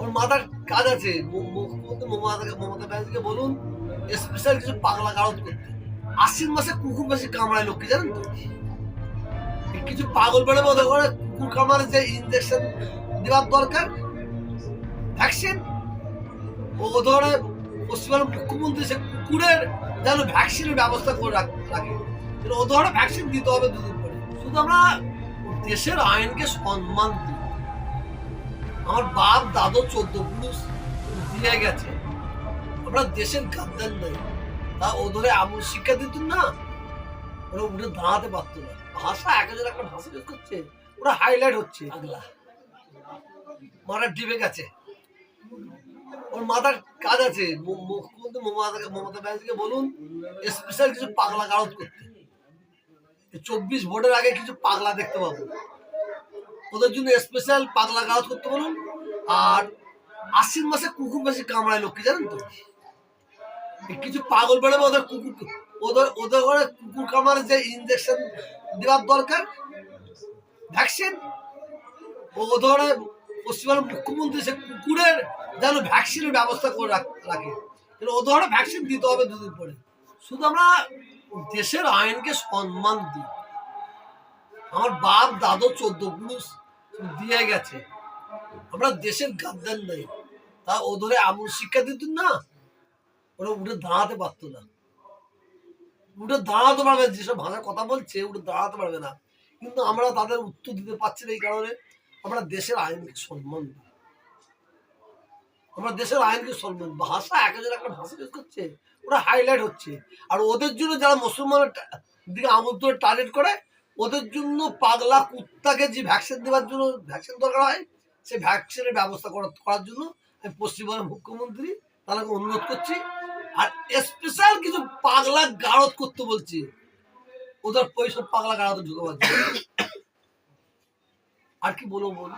ওর মাথার কাজ আছে। মুখ্যমন্ত্রী মমতা ব্যানার্জিকে বলুন স্পেশাল কিছু পাগলা গারদ করতে। আশ্বিন মাসে কুকুর বেশি কামড়ায় লোককে, জানেন তো? কিছু পাগল বেড়ে মতো করে কুকুর যে ইঞ্জেকশন দেওয়ার দরকার ভ্যাকসিন ও ধরে পশ্চিমবঙ্গের মুখ্যমন্ত্রী, সে কুকুরের যেন ভ্যাকসিনের ব্যবস্থা করে রাখে ও ধরে ভ্যাকসিন দিতে হবে দুদিন পরে। শুধু আমরা দেশের আইনকে সম্মান দিই। আমার বাপ দাদু চোদ্দ পুরুষ দিয়ে গেছে। আমরা দেশের গাদ্দার নাই। তা ও ধরে আমল শিক্ষা দিত না ওরা উঠে দাঁড়াতে পারতো না। ভাষা একজন একটা ভাষা ইউজ করছে ওরা হাইলাইট হচ্ছে। আগলা মারা ডিবে গেছে। ওর মাথার কাজ আছে। মুখ্যমন্ত্রী মমতা মমতা ব্যানার্জিকে বলুন স্পেশাল কিছু পাগলা গারদ করতে। চব্বিশ ভোটের আগে কিছু পাগলা দেখতে পাবো। ওদের জন্য স্পেশাল পাতলা গারদ করতে বলুন। আর আশ্বিন মাসে কুকুর বেশি কামড়ায় লোককে জানেন তো? কিছু পাগল বেড়ে ওদের কুকুর ওদের ওদের ঘরে কুকুর কামড়ালে যে ইঞ্জেকশন দেওয়ার দরকার ভ্যাকসিন ও ধরে পশ্চিমবঙ্গের মুখ্যমন্ত্রী সে কুকুরের যেন ভ্যাকসিনের ব্যবস্থা করে রাখে কিন্তু ও ধরে ভ্যাকসিন দিতে হবে দুদিন পরে। শুধু আমরা দেশের আইনকে সম্মান দিই। আমার বাপ দাদু চোদ্দ পুরুষ দিয়ে গেছে। আমরা দেশের গাদ্দার নাই। তা ও ধরে আমল শিক্ষা দিত না, ওরা উঠে দাঁড়াতে না। উঠে দাঁড়াতে পারবে যেসব ভাষায় কথা বলছে, উঠে দাঁড়াতে পারবে না। কিন্তু আমরা তাদের উত্তর দিতে পারছি না এই কারণে আমরা দেশের আইনকে সম্মান দিই। আমরা দেশের আইনকে সম্মান ভাষা একজন একটা ভাষা ইউজ করছে, ওরা হাইলাইট হচ্ছে। আর ওদের জন্য যারা মুসলমানের দিকে ধরে টার্গেট করে ওদের জন্য পাগলা কুত্তাকে যে ভ্যাকসিন দেওয়ার জন্য ভ্যাকসিন দরকার হয়, সেই ভ্যাকসিনের ব্যবস্থা করা- করার জন্য আমি পশ্চিমবঙ্গের মুখ্যমন্ত্রী তাদেরকে অনুরোধ করছি। আর স্পেশাল কিছু পাগলা গাড়ত করতে বলছি। ওদের পয়সা পাগলা গাড়ত ঢুকে আর কি বলব বল